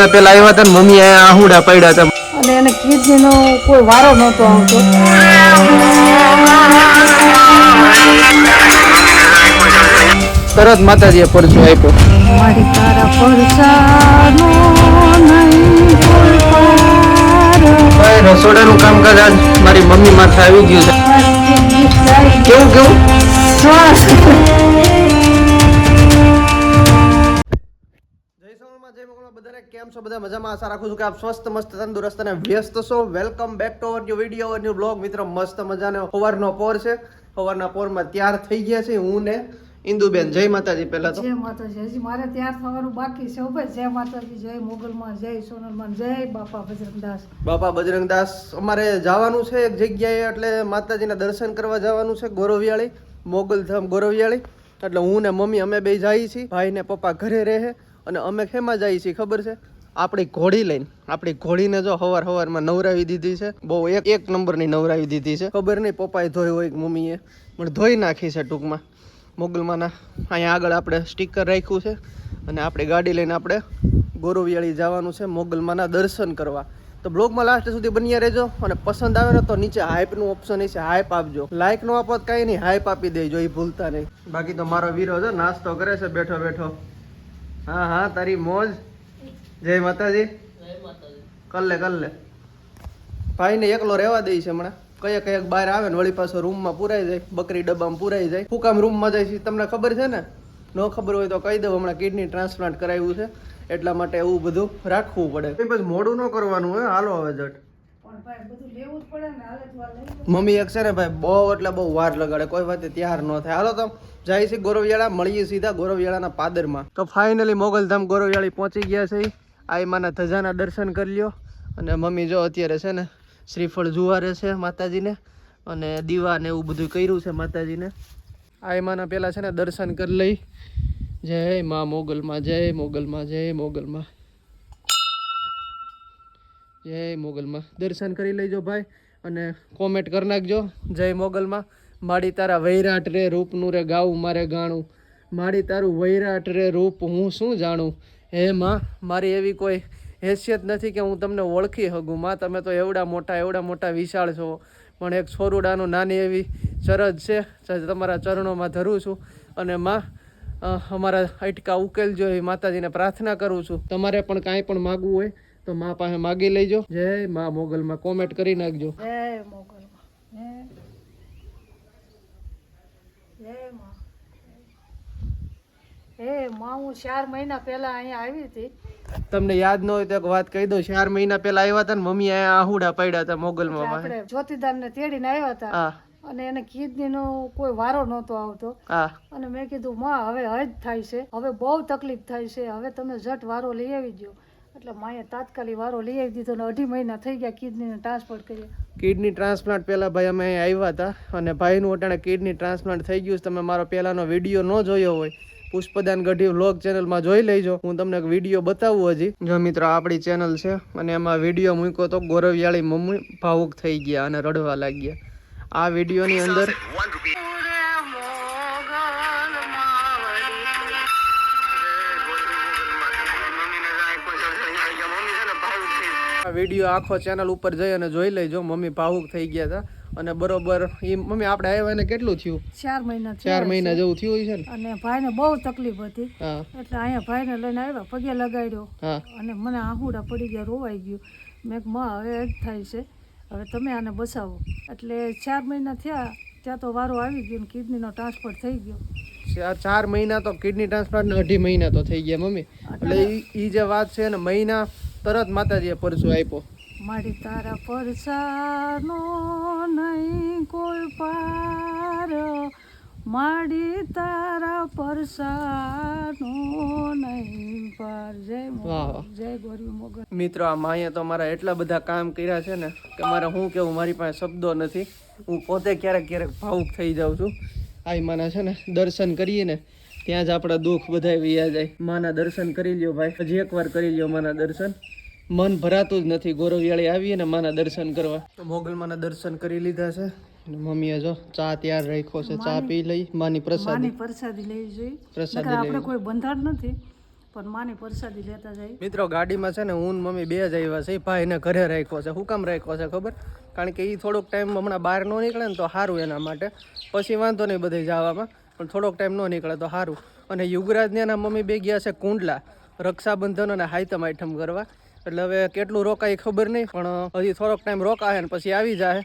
મહિના પહેલા આવ્યા હતા ને મમ્મી અહીંયા આહુડા પડ્યા હતા. અને એને કિડનીનો કોઈ વારો નહોતો આવતો. તરત માતાજીએ પરચો આપ્યો. મારી તારા પરસાનો નહીં કોઈ પાર. ભાઈ રસોડાનું કામકાજ આજ મારી મમ્મી માથે આવી ગયું છે. કેવું કેવું? કેમ છો? બધા મજામાં? આશા રાખું છું કે આપ સ્વસ્થ મસ્ત તંદુરસ્ત અને વ્યસ્ત છો. Welcome back to our new video our new blog મિત્રો મસ્ત મજાનો સવારનો પોર છે. સવારના પોરમાં તૈયાર થઈ ગયા છે હું ને ઇન્દુબેન. જય માતાજી પહેલા તો. જય માતાજી. હજી મારે તૈયાર થવાનું બાકી છે. ભાઈ જય માતાજી જય મોગલમાં જય સોનલમાં જય બાપા બજરંગદાસ. બાપા બજરંગદાસ અમારે જવાનું છે એક જગ્યાએ એટલે માતાજીના દર્શન કરવા જવાનું છે ગોરવિયાળી મોગલધામ ગોરવિયાળી. એટલે હું ને મમ્મી અમે બે જઈએ છીએ. ભાઈ ને પપ્પા ઘરે રહે અને અમે ખેમાં જઈએ છીએ ખબર છે? આપણી ઘોડી લઈને, આપણી ઘોડીને જો હવાર હવારમાં નવરાવી દીધી છે, બહુ એક એક નંબરની નવરાવી દીધી છે. ખબર નહીં પપ્પાએ ધોઈ હોય મમ્મીએ, પણ ધોઈ નાખી છે ટૂંકમાં. મોગલમાંના અહીંયા આગળ આપણે સ્ટીકર રાખ્યું છે અને આપણી ગાડી લઈને આપણે ગોરવિયાળી જવાનું છે મોગલમાંના દર્શન કરવા. તો બ્લોગમાં લાસ્ટ સુધી બન્યા રહેજો અને પસંદ આવે ને તો નીચે હાઈપનું ઓપ્શન છે હાઈપ આપજો. લાઈક નો આપો કાંઈ નહીં હાઈપ આપી દેજો, એ ભૂલતા નહીં. બાકી તો મારો વીરો છે, નાસ્તો કરે છે, બેઠો બેઠો. હા હા, તારી મોજ. જય માતાજી. કલ્લે કલ્લે ભાઈને એકલો રહેવા દે છે હમણાં. કયા કયા બહાર આવે ને વળી પાછો રૂમમાં પુરાઈ જાય બકરી ડબ્બામાં પુરાઈ જાય. હું કામ રૂમમાં જાય છે તમને ખબર છે ને? ન ખબર હોય તો કહી દઉં હમણાં કિડની ટ્રાન્સપ્લાન્ટ કરાવ્યું છે એટલા માટે એવું બધું રાખવું પડે. પછી મોડું ન કરવાનું હોય હાલો હવે જટ. પણ ભાઈ બધું લેવું જ પડે ને હાલે તો આ લઈ મમ્મી એક છે ને ભાઈ બહુ એટલે બહુ વાર લગાડે કોઈ વાતે તૈયાર ન થાય. હાલો તો જાય છે ગોરવિયાળા મળીએ સીધા ગોરવિયાળાના પાદરમાં. તો ફાઇનલી મોગલધામ ગોરવિયાળી પહોંચી ગયા છે. આ માના ધજાના દર્શન કરી લ્યો. અને મમ્મી જો અત્યારે છે ને શ્રીફળ જુવારે છે માતાજીને અને દીવા ને એવું બધું કર્યું છે માતાજીને. આ એમાંના પહેલાં છે ને દર્શન કરી લઈ. જય મા મોગલમાં, જય મોગલમાં જય મોગલમાં. જય મોગલમાં. દર્શન કરી લેજો ભાઈ અને કોમેન્ટ કરી નાખજો. જય મોગલમાં. માડી તારા વૈરાટ રે રૂપનું રે ગાવું મારે ગાણું. માડી તારું વૈરાટ રે રૂપ હું શું જાણું? હે માં, મારી એવી કોઈ હેસિયત નથી કે હું તમને ઓળખી શકું. માં, તમે તો એવડા મોટા એવડા મોટા વિશાળ છો. પણ એક છોરુડાનું નાની એવી ચરજ છે તમારા ચરણોમાં ધરું છું. અને માં અમારા અટકા ઉકેલજો એ માતાજીને પ્રાર્થના કરું છું. તમારે પણ કાંઈ પણ માગવું હોય તો મા પાસે માગી લેજો. જય મા મોગલમાં કોમેન્ટ કરી નાખજો. જય મોગલમાં. જય માં. હે માં હું ચાર મહિના પહેલા અહીંયા આવી હતી. તમને યાદ ન હોય તો એક વાત કહી દઉં. ચાર મહિના પહેલા આવ્યા હતા ને મમ્મી અહીંયા આહુડા પડ્યા હતા મોગલમાં પાસે જ્યોતિદાર ને તેડીને આવ્યા હતા. અને એને કિડની નો કોઈ વારો નહોતો આવતો. અને મેં કીધું માં હવે હજ થાય છે. હવે બહુ તકલીફ થાય છે. હવે તમે ઝટ વારો લઈ આવી દો એટલે માએ તાત્કાલિક વારો લઈ આવી દીધો ને અઢી મહિના થઈ ગયા કિડનીને ટ્રાન્સપ્લાન્ટ કર્યા. કિડની ટ્રાન્સપ્લાન્ટ પહેલાં ભાઈ અમે અહીંયા આવ્યા હતા. અને ભાઈનું અટાણે કિડની ટ્રાન્સપ્લાન્ટ થઈ ગયું છે. તમે મારો પહેલાંનો વીડિયો ન જોયો હોય. પુષ્પદાન ગઢી વ્લોગ ચેનલમાં જોઈ લેજો. હું તમને એક વીડિયો બતાવું હજી. જો મિત્રો, આપણી ચેનલ છે અને એમાં વીડિયો મૂક્યો તો ગોરવિયાળી મમ્મી ભાવુક થઈ ગયા અને રડવા લાગ્યા. આ વિડીયોની અંદર વીડિયો આખો ચેનલ ઉપર જઈ અને જોઈ લેજો. મમ્મી ભાવુક થઈ ગયા હતા. અને બરોબર એ મમ્મી આપણે આવ્યા એને કેટલું થયું? ચાર મહિના ચાર મહિના. જેવું થયું છે ને? અને ભાઈને બહુ તકલીફ હતી. એટલે અહીંયા ભાઈને લઈને આવ્યા પગે લગાડ્યો. અને મને આહુડા પડી ગયા રોવાઈ ગયું. મેં માં હવે જ થાય છે. હવે તમે આને બસાવો. એટલે ચાર મહિના થયા ત્યાં તો વારો આવી ગયો ને કિડનીનો ટ્રાન્સફર થઈ ગયો. ચાર ચાર મહિના તો કિડની ટ્રાન્સપ્લાન્ટ અઢી મહિના તો થઈ ગયા મમ્મી. એટલે એ જે વાત છે ને મહિના તરત માતાજીએ પરસો આપ્યો. મારી તારા પરસાનો નહીં કોઈ પાર. મારી તારા પરસાનો નહીં પાર. જય. જય ગોરી મોગર મિત્રો આ માએ તો મારા એટલા બધા કામ કર્યા છે ને કે મારે હું કેવું મારી પાસે શબ્દો નથી. હું પોતે ક્યારેક ક્યારેક ભાવુક થઈ જાઉં છું. આઈ માના છે ને દર્શન કરીએ ને ત્યાં જ આપણા દુઃખ બધા વિયા જાય. માના દર્શન કરી લ્યો ભાઈ. હજી એકવાર કરી લ્યો માના દર્શન. મન ભરાતું જ નથી. ગોરવિયાળી આવીએ અને માના દર્શન કરવા. તો મોગલમાના દર્શન કરી લીધા છે. અને મમ્મીએ જો ચા તૈયાર રાખ્યો છે. ચા પી લઈ માની પ્રસાદી. પ્રસાદી લઈ જોઈએ. પ્રસાદી આપણે કોઈ બંધાણ નથી પણ માની પ્રસાદી લેતા જાય. મિત્રો ગાડીમાં છે ને હું મમ્મી બે જ આવ્યા છે. ભાઈને ઘરે રાખ્યો છે. હું કામ રાખ્યો છે ખબર? કારણ કે એ થોડોક ટાઈમ હમણાં બહાર ન નીકળે ને તો સારું એના માટે. પછી વાંધો નહીં બધે જવામાં પણ થોડોક ટાઈમ ન નીકળે તો સારું અને યુગરાજને એના મમ્મી બે ગયા છે કુંડલા રક્ષાબંધન અને હાઈતમ આઈટમ કરવા. એટલે હવે કેટલું રોકાય ખબર નહીં પણ હજી થોડોક ટાઈમ રોકાય ને પછી આવી જાય.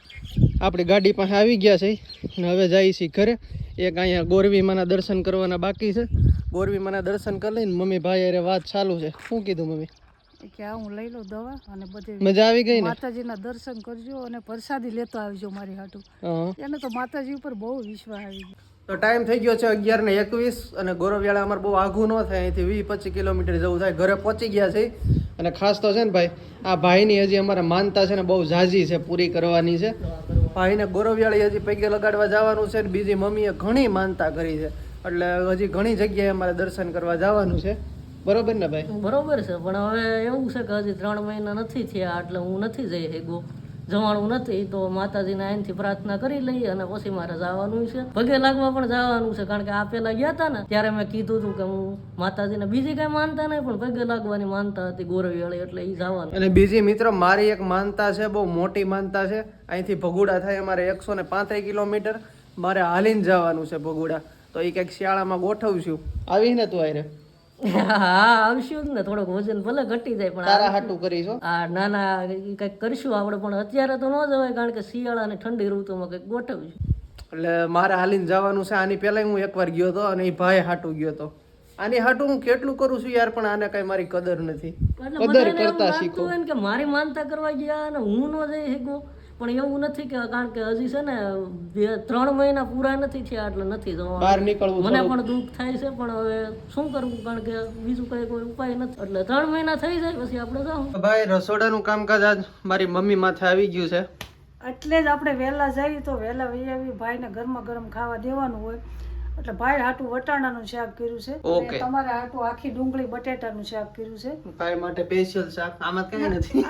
આપણી ગાડી પાસે આવી ગયા છે. અને હવે જઈએ છીએ ઘરે. એક અહીંયા ગોરવી માના દર્શન કરવાના બાકી છે. ગોરવી માના દર્શન કરી લઈને મમ્મી ભાઈ અરે વાત ચાલુ છે. શું કીધું મમ્મી? કે આ હું લઈ લઉં દવા અને બધે મજા આવી ગઈ માતાજીના દર્શન કરજો અને પ્રસાદી લેતો આવજો મારી હાટુ. એને તો માતાજી ઉપર બહુ વિશ્વાસ આવી ગયો. તો ટાઈમ થઈ ગયો છે અગિયાર ને એકવીસ અને ગોરવિયાળા અમારે બહુ આઘું ન થાય. અહીંથી વીસ પચીસ કિલોમીટર જવું થાય. ઘરે પહોંચી ગયા છે. અને ખાસ તો છે ને ભાઈ, આ ભાઈની હજી અમારે માનતા છે ને બહુ ઝાઝી છે, પૂરી કરવાની છે. ભાઈને ગોરવિયાળી હજી પૈકી લગાડવા જવાનું છે ને બીજી મમ્મીએ ઘણી માનતા કરી છે. એટલે હજી ઘણી જગ્યાએ અમારે દર્શન કરવા જવાનું છે. બરોબર ને ભાઈ? બરોબર છે, પણ હવે એવું છે કે હજી ત્રણ મહિના નથી થયા, એટલે હું નથી જઈ શકું જવાનું નથી, તો માતાજીને અહીંથી પ્રાર્થના કરી લઈએ અને પછી મારે જવાનું છે. પગે લાગવા પણ જવાનું છે, કારણ કે આ પેલા ગયા હતા ને, ત્યારે મેં કીધું હતું કે હું માતાજીને બીજી કઈ માનતા નહીં, પણ પગે લાગવાની માનતા હતી ગોરવેળે એટલે એ જવાનું. અને બીજી મિત્રો, મારી એક માનતા છે, બહુ મોટી માનતા છે. અહીંથી ભગુડા થાય, અમારે એકસો ને પાંત્રીસ કિલોમીટર. મારે હાલીને જવાનું છે ભગુડા. તો એ કંઈક શિયાળામાં ગોઠવશું આવીને તું આરે હા આવશું જ ને થોડોક વજન ભલે ઘટી જાય પણ તારા હાટું કરીશું? આ ના ના કંઈક કરશું આપણે પણ અત્યારે તો ન જવાય કારણ કે શિયાળા અને ઠંડી ઋતુમાં કંઈક ગોઠવશું. એટલે મારે હાલીને જવાનું છે. આની પહેલાં હું એકવાર ગયો હતો અને એ ભાઈ હાટું ગયો હતો આની હાટું હું કેટલું કરું છું યાર પણ આને કઈ મારી કદર નથી. કદર કરતા શીખો. કે મારી માનતા કરવા ગયા અને હું ન જઈ શકું? પણ એવું નથી કે કારણ કે હજી છે ને ત્રણ મહિના પૂરા નથી થયા એટલે નથી જવાનું. બહાર નીકળવું મને પણ દુઃખ થાય છે પણ હવે શું કરવું? કારણ કે બીજું કઈ કોઈ ઉપાય નથી. એટલે ત્રણ મહિના થઈ જાય પછી આપણે જાઉં. ભાઈ રસોડાનું કામકાજ આજ મારી મમ્મી માથે આવી ગયું છે. એટલે જ આપણે વહેલા જઈએ તો વહેલા વહી આવી ભાઈને ગરમા ગરમ ખાવા દેવાનું હોય. એટલે ભાઈ હાટું વટાણાનું શાક કર્યું છે. ઓકે. તમારે હાટું આખી ડુંગળી બટેટાનું શાક કર્યું છે. ભાઈ માટે સ્પેશિયલ શાક. આમાં કઈ નથી.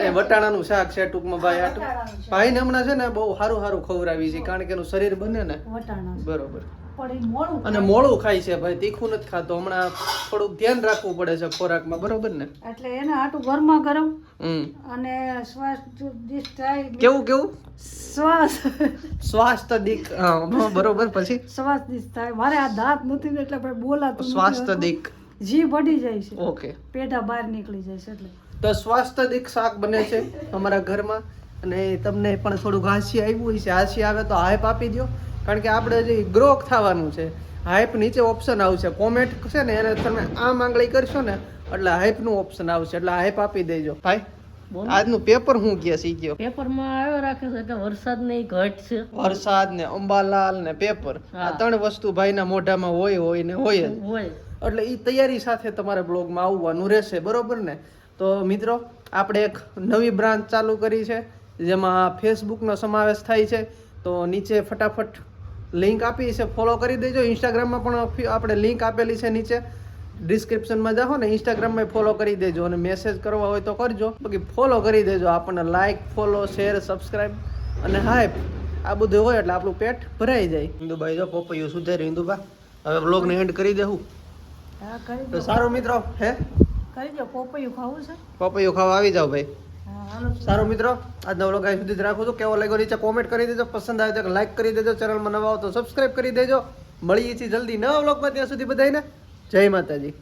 એ વટાણાનું શાક છે ટૂંકમાં ભાઈ હાટું. ભાઈને હમણાં છે ને બહુ સારું સારું ખવડાવી છે કારણ કે એનું શરીર બને ને. વટાણા બરોબર. અને મોળું ખાય છે ભાઈ તીખું નથી ખાતો. હમણાં થોડુંક ધ્યાન રાખવું પડે છે ખોરાકમાં બરોબર ને? એટલે એને આટું ગરમા ગરમ અને શ્વાસ કેવું કેવું? શ્વાસ. સ્વાસ્થ્ય દીક બરોબર પછી? શ્વાસ થાય. મારે આ દાંત નથી ને એટલે ભાઈ બોલાતું સ્વાસ્થ્ય હોતું. દીક જીભ અડી જાય છે. ઓકે. પેઢા બહાર નીકળી જાય છે એટલે. તો સ્વાસ્થ્ય દીક શાક બને છે અમારા ઘરમાં. અને તમને પણ થોડુંક હાસી આવ્યું હોય છે હાસ્ય આવે તો હાઈપ આપી દો કારણ કે આપણે જે ગ્રો થવાનું છે હાઈપ નીચે ઓપ્શન આવશે. કોમેન્ટ છે ને એને તમે આમ આંગળી કરશો ને એટલે હાઈપનું ઓપ્શન આવશે. એટલે હાઈપ આપી દેજો. ભાઈ આજનું પેપર હું કે સી ગયો? પેપરમાં આવ્યો રાખે છે કે વરસાદ ને ઘટ છે. વરસાદ ને અંબાલાલ ને પેપર આ ત્રણ વસ્તુ ભાઈના મોઢામાં હોય હોય ને હોય જ. હોય. એટલે એ તૈયારી સાથે તમારે બ્લોગમાં આવવાનું રહેશે બરોબર ને? તો મિત્રો આપણે એક નવી બ્રાન્ચ ચાલુ કરી છે જેમાં ફેસબુકનો સમાવેશ થાય છે. તો નીચે ફટાફટ લિંક આપી છે ફોલો કરી દેજો. ઇન્સ્ટાગ્રામમાં પણ આપણે લિંક આપેલી છે નીચે. ડિસ્ક્રિપ્શનમાં જાઓ ને ઇન્સ્ટાગ્રામમાં ફોલો કરી દેજો અને મેસેજ કરવા હોય તો કરજો. બાકી ફોલો કરી દેજો. આપણને લાઇક ફોલો શેર સબસ્ક્રાઈબ અને હાય આ બધું હોય એટલે આપણું પેટ ભરાઈ જાય. ઇન્દુભાઈ જો પોપૈયું સુધારી ઇન્દુભા હવે બ્લોગને એન્ડ કરી દેવું હા. કરી તો સારું મિત્રો હે? કરી દો. પોપૈયું ખાવું છે? પપૈયું ખાવા આવી જાવ ભાઈ. સારું મિત્રો આ નવલો ગાય સુધી રાખું છું. કેવો લાગ્યો નીચે કોમેન્ટ કરી દેજો. પસંદ આવે તો લાઈક કરી દેજો. ચેનલમાં નવા હો તો સબસ્ક્રાઈબ કરી દેજો. મળીએ છીએ જલ્દી નવા વ્લોગમાં ત્યાં સુધી બધાને જય માતાજી.